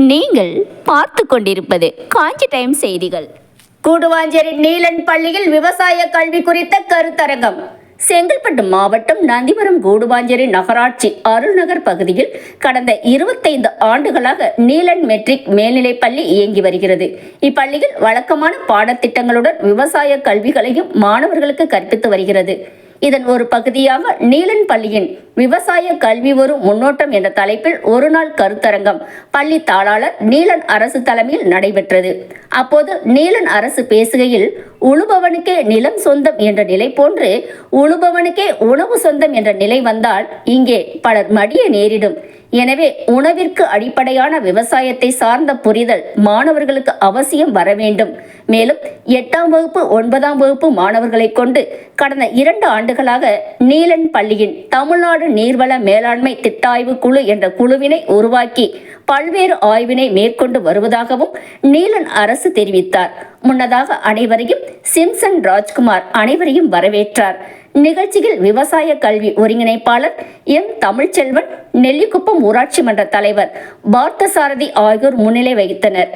நீங்கள் பார்த்து கொண்டிருப்பது காஞ்சி டைம் செய்திகள். கூடுவாஞ்சேரி நீலன் பள்ளியில் விவசாய கல்வி குறித்த கருத்தரங்கம். செங்கல்பட்டு மாவட்டம் நந்திபுரம் கூடுவாஞ்சேரி நகராட்சி அருள்நகர் பகுதியில் கடந்த இருபத்தைந்து ஆண்டுகளாக நீலன் மெட்ரிக் மேல்நிலைப் பள்ளி இயங்கி வருகிறது. இப்பள்ளியில் வழக்கமான பாடத்திட்டங்களுடன் விவசாய கல்விகளையும் மாணவர்களுக்கு கற்பித்து வருகிறது. இதன் ஒரு பகுதியாக நீலன் பள்ளியின் விவசாய கல்வி ஒரு முன்னோட்டம் என்ற தலைப்பில் ஒரு நாள் கருத்தரங்கம் பள்ளி தாளாளர் நீலன் அரசு தலைமையில் நடைபெற்றது. அப்போது நீலன் அரசு பேசுகையில் உழுபவனுக்கே நிலம் சொந்தம் என்ற நிலை போன்று உழுபவனுக்கே உணவு சொந்தம் என்ற நிலை வந்தால் இங்கே பலர் மடிய நேரிடும். எனவே உணவிற்கு அடிப்படையான விவசாயத்தை சார்ந்த புரிதல் மாணவர்களுக்கு அவசியம் வர வேண்டும். மேலும் எட்டாம் வகுப்பு ஒன்பதாம் வகுப்பு மாணவர்களை கொண்டு கடந்த இரண்டு ஆண்டுகளாக நீலன் பள்ளியின் தமிழ்நாடு நீர்வள மேலாண்மை திட்டாய்வு குழு என்ற குழுவினை உருவாக்கி பல்வேறு ஆய்வினை மேற்கொண்டு வருவதாகவும் நீலன் அரசு தெரிவித்தார். முன்னதாக அனைவரையும் சிம்சன் ராஜ்குமார் அனைவரையும் வரவேற்றார். நிகழ்ச்சியில் விவசாய கல்வி ஒருங்கிணைப்பாளர் எம். தமிழ்ச்செல்வன் நெல்லிக்குப்பம் ஊராட்சி மன்ற தலைவர் பார்த்தசாரதி ஆகியோர் முன்னிலை வகித்தனர்.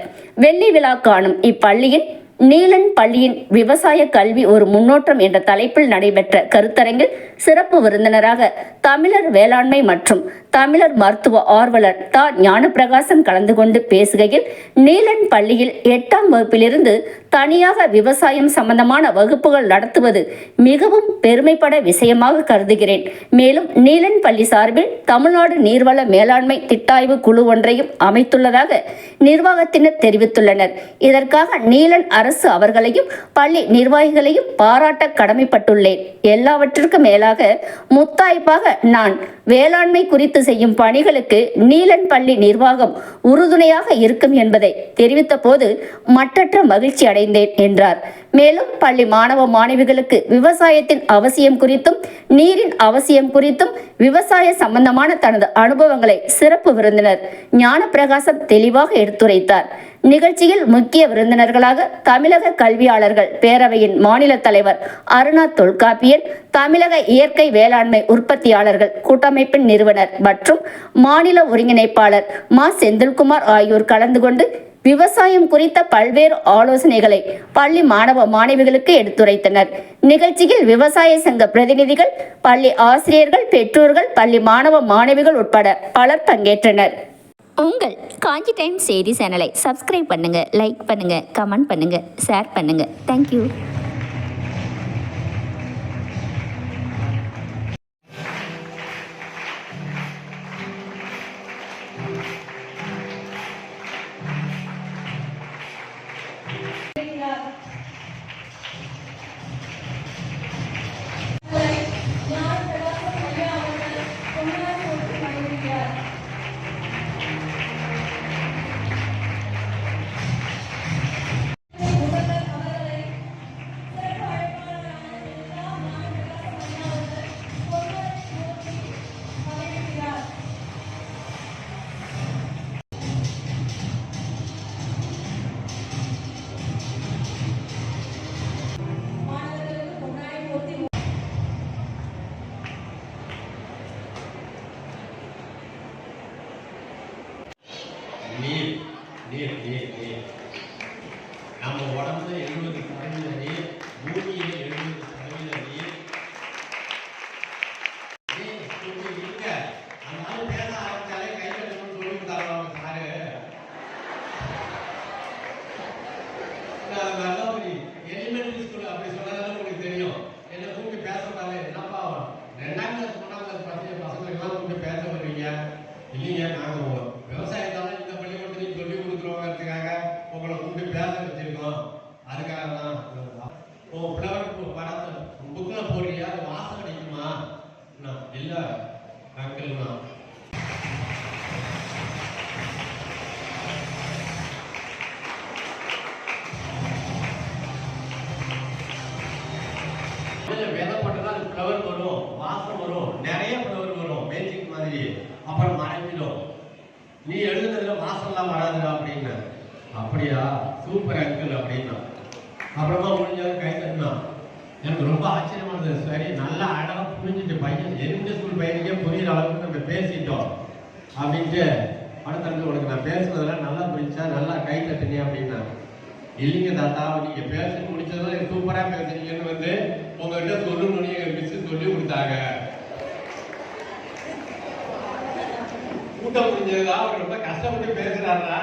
வெள்ளி விழா காணும் இப்பள்ளியின் நீலன் பள்ளியின் விவசாய கல்வி ஒரு முன்னோட்டம் என்ற தலைப்பில் நடைபெற்ற கருத்தரங்கில் சிறப்பு விருந்தினராக தமிழர் வேளாண்மை மற்றும் தமிழர் மருத்துவ ஆர்வலர் தா. ஞானப்பிரகாசம் கலந்து கொண்டு பேசுகையில் நீலன் பள்ளியில் எட்டாம் வகுப்பிலிருந்து தனியாக விவசாயம் சம்பந்தமான வகுப்புகள் நடத்துவது மிகவும் பெருமைப்பட விஷயமாக கருதுகிறேன். மேலும் நீலன் பள்ளி சார்பில் தமிழ்நாடு நீர்வள மேலாண்மை திட்டாய்வு குழு ஒன்றையும் அமைத்துள்ளதாக நிர்வாகத்தினர் தெரிவித்துள்ளனர். இதற்காக நீலன் அரசு அவர்களையும் பள்ளி நிர்வாகிகளையும் பாராட்ட கடமைப்பட்டுள்ளேன். எல்லாவற்றிற்கும் மேலாக முத்தாய்ப்பாக நான் வேளாண்மை குறித்து செய்யும் பணிகளுக்கு நீலன் பள்ளி நிர்வாகம் உறுதுணையாக இருக்கும் என்பதை தெரிவித்த போது மற்றற்ற மகிழ்ச்சி அடைந்தேன் என்றார். மேலும் பள்ளி மாணவ மாணவிகளுக்கு விவசாயத்தின் அவசியம் குறித்தும் நீரின் அவசியம் குறித்தும் விவசாய சம்பந்தமான தனது அனுபவங்களை சிறப்பு விருந்தினர் ஞானப்பிரகாசம் தெளிவாக எடுத்துரைத்தார். நிகழ்ச்சியில் முக்கிய விருந்தினர்களாக தமிழக கல்வியாளர்கள் பேரவையின் மாநில தலைவர் அருணா தொல்காப்பியன் தமிழக இயற்கை வேளாண்மை உற்பத்தியாளர்கள் கூட்டமைப்பின் நிறுவனர் மற்றும் மாநில ஒருங்கிணைப்பாளர் மா. செந்தில்குமார் ஆகியோர் கலந்து கொண்டு விவசாயம் குறித்த பல்வேறு ஆலோசனைகளை பள்ளி மாணவ மாணவிகளுக்கு எடுத்துரைத்தனர். நிகழ்ச்சியில் விவசாய சங்க பிரதிநிதிகள் பள்ளி ஆசிரியர்கள் பெற்றோர்கள் பள்ளி மாணவ மாணவிகள் உட்பட பலர் பங்கேற்றனர். உங்கள் காஞ்சி டைம் செய்தி சேனலை சப்ஸ்கிரைப் பண்ணுங்க லைக் பண்ணுங்க கமெண்ட் பண்ணுங்க ஷேர் பண்ணுங்க. தேங்க்யூ நீர் நம்ம உடம்புல எழுபது சதவீத நீர் பூமியில எழுபது சதவீத நீர் ஏய், இருங்க. பேச ஆரம்பிச்சாலே கை தட்டணும்னு சொல்லி சாரு. ஒரு அப்படி சொன்னதால உங்களுக்கு தெரியும். என்ன கூப்பிட்டு பேச விட்டாலே, என்னப்பா, ரெண்டாம் class, மூணாம் class படிக்கிற பசங்களுக்கெல்லாம் கூப்பிட்டு பேச வருவீங்க. இல்லைங்க, நாங்க கொஞ்சம் விதை போட்டோம்னா அது ஃப்ளவர் வரும் வாசம் வரும் நிறைய ஃப்ளவர் வரும் மேஜிக் மாதிரி. அப்புறம் மறைஞ்சிடும். நீ எழுதுனதுல வாசம்லாம் வராதுடா அப்படின்னு. அப்படியா? சூப்பர் அங்கிள் அப்படின்னா. அப்புறமா முடிஞ்சது கை தட்டினா. எனக்கு ரொம்ப ஆச்சரியமா இருந்தது. சரி நல்லா அழகாக புரிஞ்சுட்டு பையன் எந்த ஸ்கூல் பையனுக்கே புரியுற அளவுக்கு நம்ம பேசிட்டோம். அப்படின்ட்டு அடுத்தடுத்து உனக்கு நான் பேசுனதெல்லாம் நல்லா இல்லைங்க தாத்தா நீங்கள் பேசி முடிச்சதும் சூப்பராக பேசுறீங்கன்னு வந்து சொல்லி கூட்டம் முடிஞ்சதா அவர் ரொம்ப கஷ்டப்பட்டு பேசுறாரா?